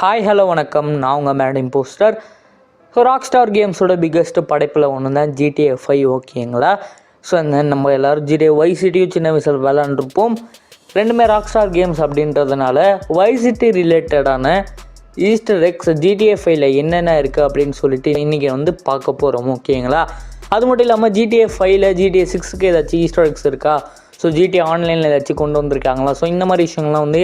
Hi hello வணக்கம். நான் உங்கள் madam poster so Rockstar கேம்ஸோட பிக்கஸ்ட்டு படைப்பில் ஒன்று தான் ஜிடிஏ ஃபைவ் ஓகேங்களா ஸோ அந்த நம்ம எல்லோரும் ஜிடிஏ ஒய் சிட்டியும் சின்ன வயசில் விளாண்டுருப்போம் ரெண்டுமே ராக் ஸ்டார் கேம்ஸ் அப்படின்றதுனால ஒய் சிட்டி ரிலேட்டடான ஈஸ்டர் எக்ஸ் ஜிடிஏ ஃபைவ்ல என்னென்ன இருக்குது அப்படின்னு சொல்லிட்டு இன்றைக்கி வந்து பார்க்க போகிறோம் ஓகேங்களா அது மட்டும் இல்லாமல் ஜிடிஏ ஃபைவ்ல ஜிடிஏ சிக்ஸுக்கு ஏதாச்சும் ஈஸ்டர் எக்ஸ் இருக்கா? ஸோ ஜிடிஏ ஆன்லைனில் ஏதாச்சும் கொண்டு வந்திருக்காங்களா? ஸோ இந்த மாதிரி விஷயங்கள்லாம் வந்து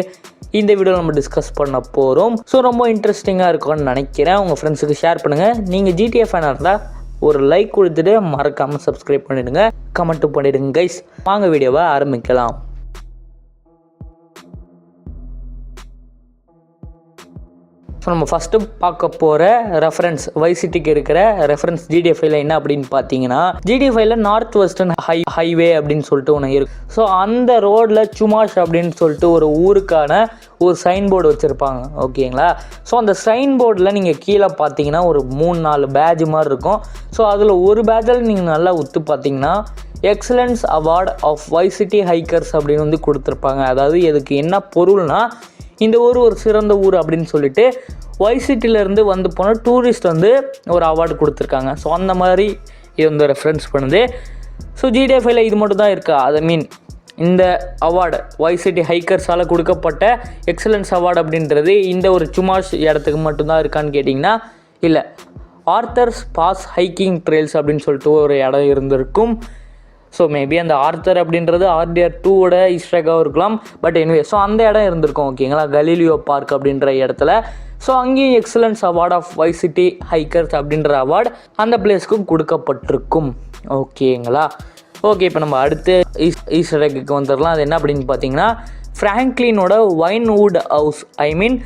இந்த வீடியோ நம்ம டிஸ்கஸ் பண்ண போகிறோம் ஸோ ரொம்ப இன்ட்ரெஸ்டிங்காக இருக்கும்னு நினைக்கிறேன். உங்கள் ஃப்ரெண்ட்ஸுக்கு ஷேர் பண்ணுங்கள் நீங்கள் ஜிடிஏ ஃபேனாக இருந்தால் ஒரு லைக் கொடுத்துட்டு மறக்காமல் சப்ஸ்கிரைப் பண்ணிவிடுங்க கமெண்ட்டும் பண்ணிவிடுங்க கைஸ் வாங்க வீடியோவை ஆரம்பிக்கலாம். ஸோ நம்ம ஃபஸ்ட்டு பார்க்க போகிற ரெஃபரன்ஸ் வைசிட்டிக்கு இருக்கிற ரெஃபரன்ஸ் ஜிடிஎஃப்ஐல என்ன அப்படின்னு பார்த்தீங்கன்னா ஜிடிஎஃப்ஐல நார்த் வெஸ்டர்ன் ஹை ஹைவே அப்படின்னு சொல்லிட்டு ஒன்று இருக்கு. ஸோ அந்த ரோடில் சுமாஷ் அப்படின்னு சொல்லிட்டு ஒரு ஊருக்கான ஒரு சைன் போர்டு வச்சுருப்பாங்க ஓகேங்களா ஸோ அந்த சைன் போர்டில் நீங்கள் கீழே பார்த்தீங்கன்னா ஒரு மூணு நாலு பேட்ச் மாதிரி இருக்கும். ஸோ அதில் ஒரு பேட்சில் நீங்கள் நல்லா உத்து பார்த்தீங்கன்னா excellence award of Vice City hikers அப்படின்னு வந்து கொடுத்துருப்பாங்க. அதாவது இதுக்கு என்ன பொருள்னா இந்த ஊர் ஒரு சிறந்த ஊர் அப்படின்னு சொல்லிட்டு வைசிட்டிலேருந்து வந்து போன டூரிஸ்ட் வந்து ஒரு அவார்டு கொடுத்துருக்காங்க. ஸோ அந்த மாதிரி இது வந்து ரெஃபரன்ஸ் பண்ணுது. ஸோ ஜிடிஎஃப்ஐல இது மட்டும் தான் இருக்கா? ஐ மீன் இந்த அவார்டு வைசிட்டி ஹைக்கர்ஸால் கொடுக்கப்பட்ட எக்ஸலன்ஸ் அவார்டு அப்படின்றது இந்த ஒரு சுமாஷ் இடத்துக்கு மட்டும்தான் இருக்கான்னு கேட்டிங்கன்னா இல்லை. ஆர்த்தர்ஸ் பாஸ் ஹைக்கிங் ட்ரெயில்ஸ் அப்படின்னு சொல்லிட்டு ஒரு இடம் இருந்திருக்கும். ஸோ மேபி அந்த ஆர்த்தர் அப்படின்றது ஆர்டிஆர் டூவோட இஸ்ட்ராக்காகவும் இருக்கலாம். பட் எனிவே ஸோ அந்த இடம் இருந்திருக்கும் ஓகேங்களா கலீலியோ பார்க் அப்படின்ற இடத்துல. ஸோ அங்கேயும் excellence award of Vice City hikers அப்படின்ற அவார்டு அந்த பிளேஸ்க்கும் கொடுக்கப்பட்டிருக்கும் ஓகேங்களா ஓகே இப்போ நம்ம அடுத்து ஈஸ் ஈஸ்டரேக்கு வந்துடலாம் அது என்ன அப்படின்னு பார்த்தீங்கன்னா ஃப்ராங்க்லினோட வைன்வுட் ஹவுஸ் ஐ மீன்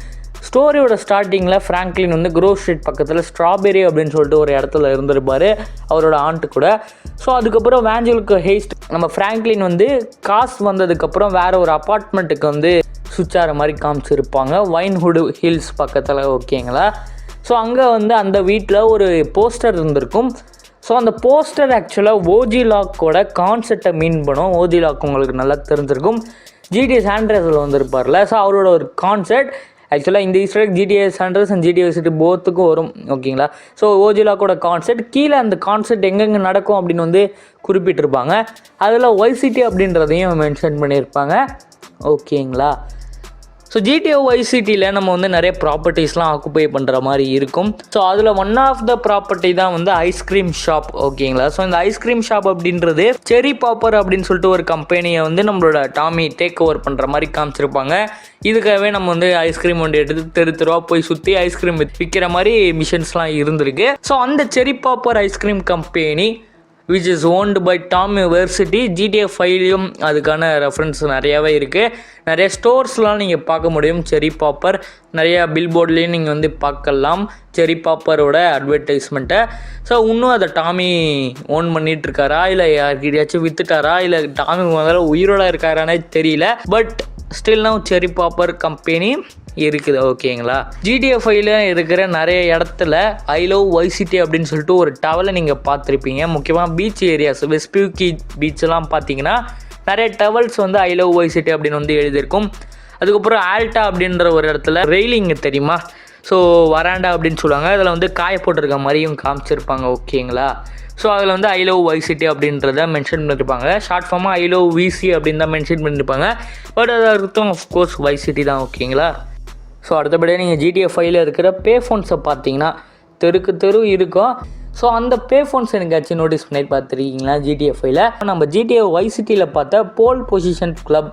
ஸ்டோரியோட ஸ்டார்டிங்கில் ஃப்ராங்க்லின் வந்து க்ரோ ஸ்ட்ரீட் பக்கத்தில் ஸ்ட்ராபெரி அப்படின்னு சொல்லிட்டு ஒரு இடத்துல இருந்திருப்பார் அவரோட ஆண்ட்டு கூட. ஸோ அதுக்கப்புறம் வேஞ்சலுக்கு ஹேஸ்ட் நம்ம ஃப்ராங்க்லின் வந்து காசு வந்ததுக்கப்புறம் வேறு ஒரு அப்பார்ட்மெண்ட்டுக்கு வந்து சுவிட்ச் ஆகிற மாதிரி காமிச்சிருப்பாங்க. வைன்ஹுட் ஹில்ஸ் பக்கத்தில் ஓகேங்களா ஸோ அங்கே வந்து அந்த வீட்டில் ஒரு போஸ்டர் இருந்திருக்கும். ஸோ அந்த போஸ்டர் ஆக்சுவலாக ஓஜி லாக்கோட கான்செப்டை மீன் பண்ணும். ஓஜி லாக் உங்களுக்கு நல்லா தெரிஞ்சிருக்கும். ஜிடிஎஸ் ஆண்ட்ரஸில் வந்திருப்பார்ல. ஸோ அவரோட ஒரு கான்செப்ட் ஆக்சுவலாக இந்த Easter GTA Andreas and GTA city போத்துக்கும் வரும் ஓகேங்களா ஸோ ஓஜிலாக்கோட கான்செர்ட் கீழே அந்த கான்செர்ட் எங்கெங்கே நடக்கும் அப்படின்னு வந்து குறிப்பிட்டிருப்பாங்க. அதில் ஒய்சிட்டி அப்படின்றதையும் மென்ஷன் பண்ணியிருப்பாங்க ஓகேங்களா ஸோ ஜிடிஓ ஒய்சிட்டியில் நம்ம வந்து நிறைய ப்ராப்பர்ட்டிஸ்லாம் ஆக்குப்பை பண்ணுற மாதிரி இருக்கும். ஸோ அதில் ஒன் ஆஃப் த ப்ராப்பர்ட்டி தான் வந்து ஐஸ்கிரீம் ஷாப் ஓகேங்களா ஸோ இந்த ஐஸ்கிரீம் ஷாப் அப்படின்றது செரி பாப்பர் அப்படின்னு சொல்லிட்டு ஒரு கம்பெனியை வந்து நம்மளோட டாமி டேக் ஓவர் பண்ணுற மாதிரி காமிச்சிருப்பாங்க. இதுக்காகவே நம்ம வந்து ஐஸ்கிரீம் வண்டி எடுத்து தெரு தெருவாக போய் சுற்றி ஐஸ்கிரீம் விற்கிற மாதிரி மிஷின்ஸ்லாம் இருந்திருக்கு. ஸோ அந்த cherry popper ice cream company which is owned by Tom university GTA ஃபைவ்லையும் அதுக்கான ரெஃபரன்ஸ் நிறையாவே இருக்குது நிறைய ஸ்டோர்ஸ்லாம் நீங்கள் பார்க்க முடியும். செரி பாப்பர் நிறையா பில்போர்ட்லேயும் நீங்கள் வந்து பார்க்கலாம். செரி பாப்பரோட அட்வர்டைஸ்மெண்ட்டை ஸோ இன்னும் அதை டாமி ஓன் பண்ணிகிட்ருக்காரா இல்லை யார்கிட்டயாச்சும் வித்துட்டாரா? இல்லை டாமி முதல்ல உயிரோட இருக்காரானே தெரியல. பட் ஸ்டில் நவ் செரி பாப்பர் கம்பெனி இருக்குது ஓகேங்களா? ஜிடிஎஃப்ஐயில் இருக்கிற நிறைய இடத்துல ஐ லவ் வைசிட்டி அப்படின்னு சொல்லிட்டு ஒரு டவலை நீங்கள் பார்த்துருப்பீங்க. முக்கியமாக பீச் ஏரியாஸ் வெஸ்பியூக்கி பீச்செல்லாம் பார்த்தீங்கன்னா நிறைய டவல்ஸ் வந்து ஐ லவ் வைசிட்டி அப்படின்னு வந்து எழுதியிருக்கும். அதுக்கப்புறம் ஆல்டா அப்படின்ற ஒரு இடத்துல ரெயிலிங் தெரியுமா? ஸோ வராண்டா அப்படின்னு சொல்லுவாங்க. அதில் வந்து காய போட்டிருக்க மாதிரியும் காமிச்சிருப்பாங்க ஓகேங்களா? ஸோ அதில் வந்து ஐ லவ் வைசிட்டி அப்படின்றத மென்ஷன் பண்ணியிருப்பாங்க ஷார்ட் ஃபார்மாக ஐ லவ் விசி அப்படின்னு தான் மென்ஷன் பண்ணியிருப்பாங்க பட் அது அர்த்தம் ஆஃப்கோர்ஸ் வைசிட்டி தான் ஓகேங்களா? ஸோ அடுத்தபடியாக நீங்கள் ஜிடிஎஃப் ஃபைவ்ல இருக்கிற பே ஃபோன்ஸை பார்த்தீங்கன்னா தெருக்கு தெரு இருக்கும். ஸோ அந்த பே ஃபோன்ஸ் எனக்காச்சும் நோட்டீஸ் பண்ணி பார்த்துருக்கீங்களா ஜிடிஎஃப் ஃபைவ்ல நம்ம ஜிடிஎஃப் வைசிட்டியில் பார்த்தா போல் பொசிஷன் கிளப்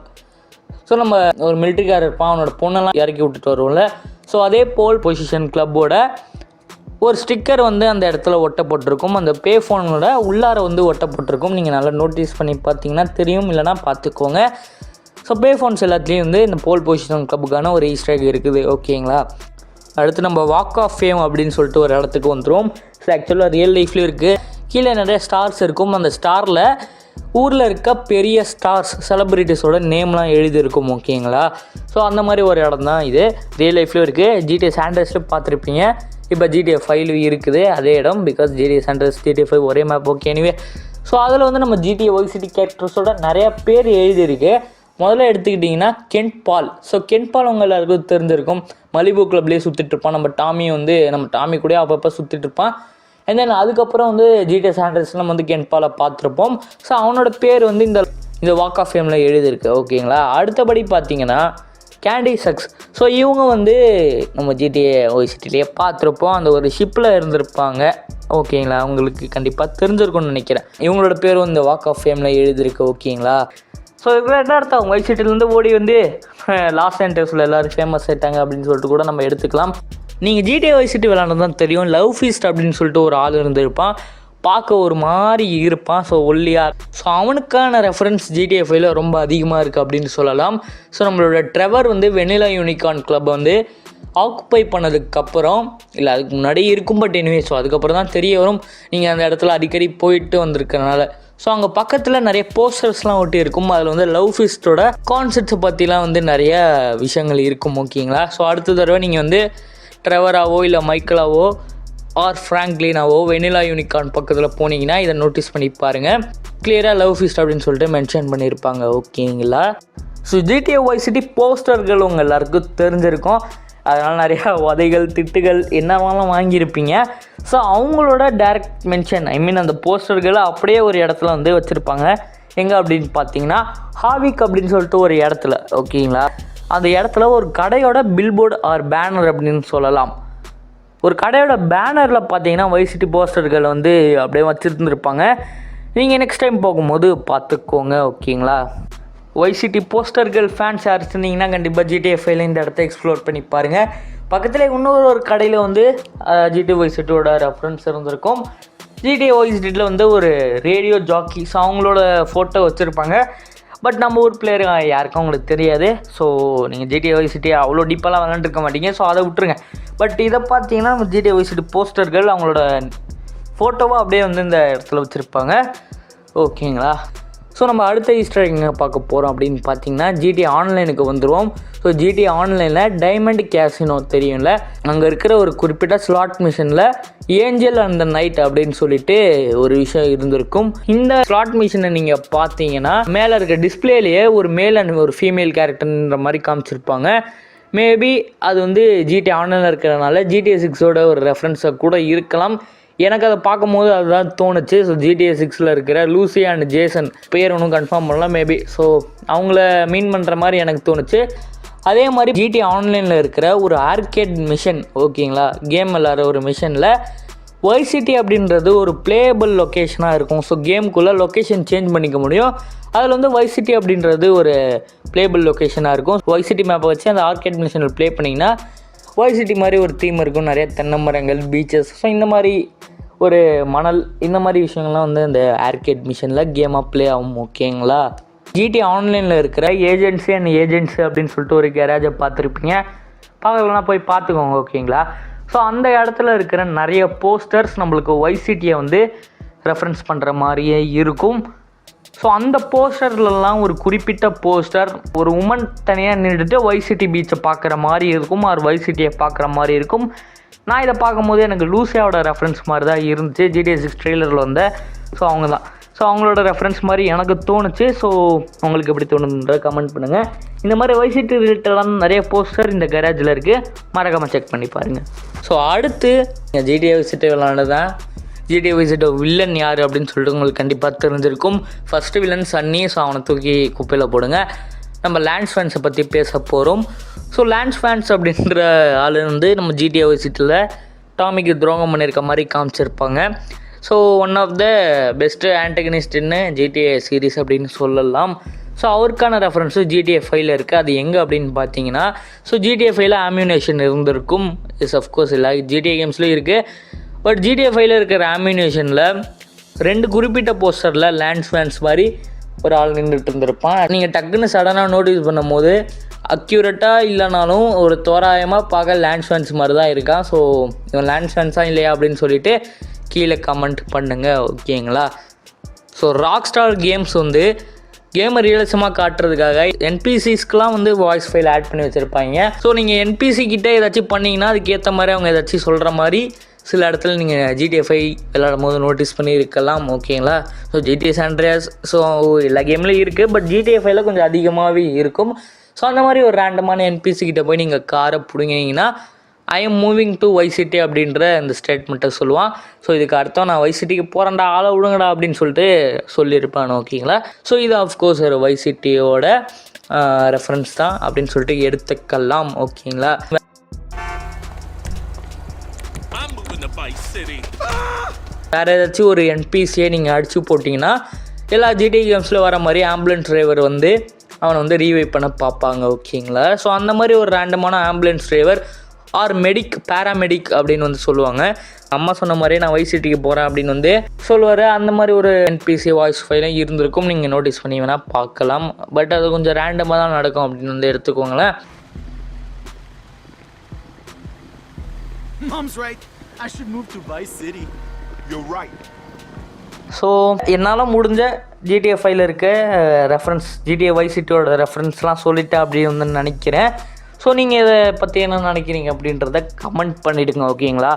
ஸோ நம்ம ஒரு மிலிட்ரிக்காரர் இருப்பான் அவனோட பொண்ணெல்லாம் இறக்கி விட்டுட்டு வருவோம்ல. ஸோ அதே போல் பொசிஷன் கிளப்போட ஒரு ஸ்டிக்கர் வந்து அந்த இடத்துல ஒட்டப்பட்டிருக்கும். அந்த பே ஃபோனோட உள்ளார வந்து ஒட்டப்பட்டிருக்கும். நீங்கள் நல்லா நோட்டீஸ் பண்ணி பார்த்தீங்கன்னா தெரியும். இல்லைனா பார்த்துக்கோங்க. ஸோ பே ஃபோன்ஸ் எல்லாத்துலேயும் வந்து இந்த போல் பொசிஷன் கிளப்புக்கான ஒரு ஈஸ்டர் இருக்குது. ஓகேங்களா அடுத்து நம்ம வாக் ஆஃப் ஃபேம் அப்படின்னு சொல்லிட்டு ஒரு இடத்துக்கு வந்துடும் ஸோ ஆக்சுவலாக ரியல் லைஃப்லேயும் இருக்குது கீழே நிறைய ஸ்டார்ஸ் இருக்கும். அந்த ஸ்டாரில் ஊரில் இருக்க பெரிய ஸ்டார்ஸ் செலிப்ரிட்டிஸோட நேம்லாம் எழுதியிருக்கும். ஓகேங்களா ஸோ அந்த மாதிரி ஒரு இடம் தான் இது ரியல் லைஃப்லேயும் இருக்குது ஜிடிஏ சாண்டர்ஸில் பார்த்துருப்பீங்க. இப்போ ஜிடிஎஃப் ஃபைவ் இருக்குது அதே இடம் because GTA San Andreas GTA five ஒரே மேப் ஓகே எனிவே ஸோ அதில் வந்து நம்ம ஜிடிஏ ஒய்சிட்டி கேரக்டர்ஸோட நிறையா பேர் எழுதியிருக்கு. முதல்ல எடுத்துக்கிட்டிங்கன்னா கென்ட் பால் ஸோ கென்ட் பால் உங்கள் எல்லாருக்கும் தெரிஞ்சிருக்கும். மலிபு கிளப்லேயே சுற்றிட்டு இருப்பான். நம்ம டாமி வந்து நம்ம டாமி கூட அப்பப்போ சுற்றிட்டு இருப்பான். And அதுக்கப்புறம் வந்து ஜிடிஎஸ் ஆண்டர்ஸ் நம்ம வந்து கென்ட் பாலை பார்த்துருப்போம். ஸோ அவனோட பேர் வந்து இந்த இந்த வாக் ஆஃப் ஃபேமில் எழுதியிருக்கு ஓகேங்களா அடுத்தபடி பார்த்தீங்கன்னா கேண்டி சக்ஸ் ஸோ இவங்க வந்து நம்ம ஜிடிஏ ஓசிட்டிலேயே பார்த்துருப்போம். அந்த ஒரு ஷிப்பில் இருந்திருப்பாங்க. ஓகேங்களா அவங்களுக்கு கண்டிப்பாக தெரிஞ்சிருக்கும்னு நினைக்கிறேன். இவங்களோட பேரும் இந்த வாக் ஆஃப் ஃபேமில் எழுதியிருக்கு. ஓகேங்களா ஸோ இதில் என்ன அர்த்தம்? அவங்க ஒயிட் சிட்டிலேருந்து ஓடி வந்து லாஸ் ஏஞ்சல்ஸில் எல்லோரும் ஃபேமஸ் ஆகிட்டாங்க அப்படின்னு சொல்லிட்டு கூட நம்ம எடுத்துக்கலாம். நீங்கள் ஜிடிஏ ஒய் சிட்டி விளாண்டு தான் தெரியும். லவ் ஃபீஸ்ட் அப்படின்னு சொல்லிட்டு ஒரு ஆள் இருந்திருப்பான். பார்க்க ஒரு மாதிரி இருப்பான். ஸோ ஒல்லியாக ஸோ அவனுக்கான ரெஃபரன்ஸ் ஜிடிஏ ஃபைவ்ல ரொம்ப அதிகமாக இருக்குது அப்படின்னு சொல்லலாம். ஸோ நம்மளோட ட்ரெவர் வந்து வெனிலா யூனிகார்ன் கிளப் வந்து ஆக்குப்பை பண்ணதுக்கப்புறம் இல்லை அதுக்கு முன்னாடி இருக்கும் பட் எனிவே ஸோ அதுக்கப்புறம் தான் தெரிய வரும். நீங்கள் அந்த இடத்துல அடிக்கடி போயிட்டு வந்திருக்கனால. ஸோ அங்கே பக்கத்தில் நிறைய போஸ்டர்ஸ்லாம் ஒட்டி இருக்கும். அதில் வந்து லவ் ஃபிஸ்டோட கான்செப்ட்ஸை பற்றிலாம் வந்து நிறைய விஷயங்கள் இருக்கும் ஓகேங்களா ஸோ அடுத்த தடவை நீங்கள் வந்து ட்ரெவராவோ இல்லை மைக்கேலாவோ ஆர் ஃப்ராங்க்லினாவோ வெனிலா யூனிகார்ன் பக்கத்தில் போனீங்கன்னா இதை நோட்டீஸ் பண்ணி பாருங்கள் கிளியராக லவ் ஃபீஸ்ட் அப்படின்னு சொல்லிட்டு மென்ஷன் பண்ணியிருப்பாங்க ஓகேங்களா? ஸோ ஜிடிஏ ஒய் சிட்டி போஸ்டர்கள் உங்கள் எல்லாருக்கும் தெரிஞ்சிருக்கும். அதனால் நிறையா உதைகள் திட்டுகள் என்னவாலாம் வாங்கியிருப்பீங்க. ஸோ அவங்களோட டேரக்ட் மென்ஷன் ஐ மீன் அந்த போஸ்டர்களை அப்படியே ஒரு இடத்துல வந்து வச்சுருப்பாங்க. எங்கே அப்படின்னு பார்த்தீங்கன்னா ஹாவிக் அப்படின்னு சொல்லிட்டு ஒரு இடத்துல ஓகேங்களா? அந்த இடத்துல ஒரு கடையோட பில்போர்டு ஆர் பேனர் அப்படின்னு சொல்லலாம். ஒரு கடையோட பேனரில் பார்த்தீங்கன்னா வைசிட்டி போஸ்டர்கள் வந்து அப்படியே வச்சுருந்துருப்பாங்க. நீங்கள் நெக்ஸ்ட் டைம் போகும்போது பார்த்துக்கோங்க ஓகேங்களா? ஒய்சிட்டி போஸ்டர்கள் ஃபேன்ஸ் யார் இருந்தீங்கன்னா கண்டிப்பாக ஜிடிஎஃப்ஐல இந்த இடத்த எக்ஸ்ப்ளோர் பண்ணி பாருங்கள் பக்கத்தில் இன்னொரு ஒரு கடையில் வந்து ஜிடி ஒய்சிட்டியோட ரெஃபரன்ஸ் இருந்திருக்கும். ஜிடிஏ ஒய்சிட்டியில் வந்து ஒரு ரேடியோ ஜாக்கிஸ் அவங்களோட ஃபோட்டோ வச்சுருப்பாங்க. பட் நம்ம ஊர் பிளேயர் யாருக்கும் உங்களுக்கு தெரியாது. ஸோ நீங்கள் ஜிடிஏ ஒய்சிட்டி அவ்வளோ டீப்பெல்லாம் விளாண்டுருக்க மாட்டீங்க. ஸோ அதை விட்டுருங்க. பட் இதை பார்த்தீங்கன்னா நம்ம ஜிடிஏ ஒய்சிட்டி போஸ்டர்கள் அவங்களோட ஃபோட்டோவாக அப்படியே வந்து இந்த இடத்துல வச்சுருப்பாங்க. ஓகேங்களா ஸோ நம்ம அடுத்த ஈஸ்டர் எங்கே பார்க்க போகிறோம் அப்படின்னு பார்த்தீங்கன்னா ஜிடி ஆன்லைனுக்கு வந்துடுவோம் ஸோ ஜிடி ஆன்லைனில் டைமண்ட் கேசினோ தெரியும்ல? அங்கே இருக்கிற ஒரு குறிப்பிட்ட ஸ்லாட் மிஷினில் ஏஞ்சல் அந்த நைட் அப்படின்னு சொல்லிட்டு ஒரு விஷயம் இருந்திருக்கும். இந்த ஸ்லாட் மிஷினை நீங்கள் பார்த்தீங்கன்னா மேலே இருக்க டிஸ்பிளேலேயே ஒரு மேல் அண்ட் ஒரு ஃபீமேல் கேரக்டர்ன்ற மாதிரி காமிச்சிருப்பாங்க. மேபி அது வந்து ஜிடி ஆன்லைனில் இருக்கிறனால ஜிடிஏ சிக்ஸோட ஒரு ரெஃபரன்ஸை கூட இருக்கலாம். எனக்கு அதை பார்க்கும்போது அதுதான் தோணுச்சு. ஸோ ஜிடிஏ சிக்ஸில் இருக்கிற லூசி அண்ட் ஜேசன் பேர் ஒன்றும் கன்ஃபார்ம் பண்ணலாம் மேபி ஸோ அவங்கள மீன் பண்ணுற மாதிரி எனக்கு தோணுச்சு. அதே மாதிரி ஜிடி ஆன்லைனில் இருக்கிற ஒரு ஆர்கேட் மிஷன் ஓகேங்களா கேம் விளாட்ற ஒரு மிஷனில் ஒய்சிட்டி அப்படின்றது ஒரு பிளேயபிள் லொக்கேஷனாக இருக்கும். ஸோ கேமுக்குள்ளே லொக்கேஷன் சேஞ்ச் பண்ணிக்க முடியும். அதில் வந்து ஒய்சிட்டி அப்படின்றது ஒரு பிளேபிள் லொக்கேஷனாக இருக்கும். ஒய்சிட்டி மேப்பை வச்சு அந்த ஆர்கேட் மிஷனில் ப்ளே பண்ணிங்கன்னா ஒய்சிட்டி மாதிரி ஒரு தீம் இருக்கும். நிறைய தென்னை மரங்கள் பீச்சஸ் ஸோ இந்த மாதிரி ஒரு மணல் இந்த மாதிரி விஷயங்கள்லாம் வந்து அந்த ஆர்கேட் மிஷனில் கேமாக ப்ளே ஆகும் ஓகேங்களா ஜிடி ஆன்லைனில் இருக்கிற ஏஜென்சி அண்ட் ஏஜென்சி அப்படின்னு சொல்லிட்டு ஒரு கேரேஜை பார்த்துருப்பீங்க. பார்க்கலன்னா போய் பார்த்துக்கோங்க ஓகேங்களா ஸோ அந்த இடத்துல இருக்கிற நிறைய போஸ்டர்ஸ் நம்மளுக்கு ஒய்சிட்டியை வந்து ரெஃபரன்ஸ் பண்ணுற மாதிரியே இருக்கும். ஸோ அந்த போஸ்டர்லலாம் ஒரு குறிப்பிட்ட போஸ்டர் ஒரு உமன் தனியாக நின்றுட்டு ஒய்சிட்டி பீச்சை பார்க்குற மாதிரி இருக்கும் ஆர் ஒய்சிட்டியை பார்க்குற மாதிரி இருக்கும். நான் இதை பார்க்கும்போது எனக்கு லூசியாவோட ரெஃபரன்ஸ் மாதிரி தான் இருந்துச்சு. ஜிடிஎஸ் சிக்ஸ் ட்ரெய்லரில் வந்த ஸோ அவங்க தான். ஸோ அவங்களோட ரெஃபரன்ஸ் மாதிரி எனக்கு தோணுச்சு. ஸோ உங்களுக்கு எப்படி தோணுன்ற கமெண்ட் பண்ணுங்கள் இந்த மாதிரி வைசிட்டு ரிலேட்டடான நிறைய போஸ்டர் இந்த கேரேஜில் இருக்குது மறக்காமல் செக் பண்ணி பாருங்கள் ஸோ அடுத்து ஜிடிஏ விசிட்டு விளாண்டதான் ஜிடிஏ விசிட்டோ வில்லன் யார் அப்படின்னு சொல்லிட்டு உங்களுக்கு கண்டிப்பாக தெரிஞ்சிருக்கும். ஃபஸ்ட்டு வில்லன் சன்னி ஸோ அவனை தூக்கி குப்பையில் போடுங்க. நம்ம லேண்ட்ஸ் ஃபேன்ஸை பற்றி பேச போகிறோம் ஸோ லேண்ட்ஸ் ஃபேன்ஸ் அப்படின்ற ஆள் வந்து நம்ம ஜிடிஏ விசிட்டில் டாமிக்கு துரோகம் பண்ணியிருக்க மாதிரி காமிச்சிருப்பாங்க. So one of the best ஆன்டகனிஸ்ட்னு GTA series அப்படின்னு சொல்லலாம். ஸோ அவருக்கான ரெஃபரன்ஸும் ஜிடிஏ ஃபைவ்ல இருக்குது அது எங்கே அப்படின்னு பார்த்தீங்கன்னா ஸோ ஜிடிஏ ஃபைவ்ல ஆம்யூனேஷன் இருந்திருக்கும். இஸ் அஃப்கோர்ஸ் இல்லை ஜிடிஏ கேம்ஸ்லேயும் இருக்குது பட் ஜிடிஏ ஃபைவ்ல இருக்கிற ஆம்யூனேஷனில் ரெண்டு குறிப்பிட்ட போஸ்டரில் லேண்ட்ஸ் ஃபேன்ஸ் மாதிரி ஒரு ஆள் நின்றுட்டு இருந்திருப்பான். நீங்கள் டக்குன்னு சடனாக நோட்டீஸ் பண்ணும்போது அக்யூரேட்டாக இல்லைனாலும் ஒரு தோராயமாக பார்க்க லேண்ட்ஸ் ஃபேன்ஸ் மாதிரி தான் இருக்கான். ஸோ இவன் லேண்ட்ஸ் ஃபேன்ஸாக இல்லையா அப்படின்னு சொல்லிட்டு கீழே கமெண்ட் பண்ணுங்கள் ஓகேங்களா ஸோ ராக் ஸ்டார் கேம்ஸ் வந்து கேமை ரியலிசமாக காட்டுறதுக்காக என்பிசிஸ்க்கெலாம் வந்து வாய்ஸ் ஃபைல் ஆட் பண்ணி வச்சுருப்பாங்க. ஸோ நீங்கள் என்பிசி கிட்டே ஏதாச்சும் பண்ணிங்கன்னா அதுக்கேற்ற மாதிரி அவங்க ஏதாச்சும் சொல்கிற மாதிரி சில இடத்துல நீங்கள் ஜிடிஎஃப்ஐ விளாடும் போது நோட்டீஸ் பண்ணியிருக்கலாம் ஓகேங்களா ஸோ ஜிடிஏ சாண்ட்ரியாஸ் ஸோ எல்லா கேம்லேயும் இருக்குது பட் ஜிடிஎஃப்ஐல கொஞ்சம் அதிகமாகவே இருக்கும். ஸோ அந்த மாதிரி ஒரு ரேண்டமான என்பிசி கிட்டே போய் நீங்கள் காரை பிடுங்கினீங்கன்னா I am moving to Vice City அப்படின்ற இந்த ஸ்டேட்மெண்ட்டை சொல்லுவான். ஸோ இதுக்கு அர்த்தம் நான் வைசிட்டிக்கு போகிறேன்டா ஆளை விடுங்கடா அப்படின்னு சொல்லிட்டு சொல்லியிருப்பான் ஓகேங்களா ஸோ இது ஆஃப்கோர்ஸ் ஒரு வைசிட்டியோட ரெஃபரன்ஸ் தான் அப்படின்னு சொல்லிட்டு எடுத்துக்கலாம் ஓகேங்களா வேறு ஏதாச்சும் ஒரு என்பிசியை நீங்கள் அடித்து போட்டிங்கன்னா எல்லா ஜிடி கேம்ஸில் வர மாதிரி ஆம்புலன்ஸ் டிரைவர் வந்து அவனை வந்து ரீவைவ் பண்ண பார்ப்பாங்க ஓகேங்களா ஸோ அந்த மாதிரி ஒரு ரேண்டமான ambulance driver or medic paramedic அப்படின்னு வந்து சொல்லுவாங்க. அம்மா சொன்ன மாதிரியே நான் வைசிட்டிக்கு போகிறேன் அப்படின்னு வந்து சொல்லுவார். அந்த மாதிரி ஒரு என்பிசி வாய்ஸ் ஃபைலும் இருந்திருக்கும். நீங்கள் நோட்டீஸ் பண்ணி வேணால் பார்க்கலாம். பட் அது கொஞ்சம் ரேண்டமாக தான் நடக்கும் அப்படின்னு வந்து எடுத்துக்கோங்களேன். Mom's right. I should move to Vice City. You're right. So என்னால் முடிஞ்ச ஜிடிஏ ஃபைல இருக்க. ரெஃபரன்ஸ் ஜிடிஏ வைசிட்டியோட ரெஃபரன்ஸ்லாம் சொல்லிட்டேன் அப்படின்னு வந்து நினைக்கிறேன். ஸோ நீங்கள் இதை பற்றி என்ன நினைக்கிறீங்க அப்படின்றத கமெண்ட் பண்ணிவிடுங்க ஓகேங்களா?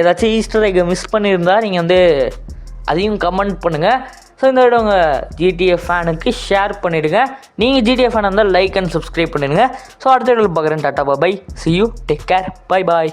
ஏதாச்சும் ஈஸ்டர் எக்கை மிஸ் பண்ணியிருந்தா நீங்கள் வந்து அதையும் கமெண்ட் பண்ணுங்கள் ஸோ இந்த விட உங்கள் ஜிடிஏ ஃபேனுக்கு ஷேர் பண்ணிவிடுங்க நீங்கள் ஜிடிஏ ஃபேன் இருந்தால் லைக் அண்ட் சப்ஸ்கிரைப் பண்ணிடுங்க. ஸோ அடுத்த வீடியோவில் பார்க்குறேன் tata bye see you take care bye bye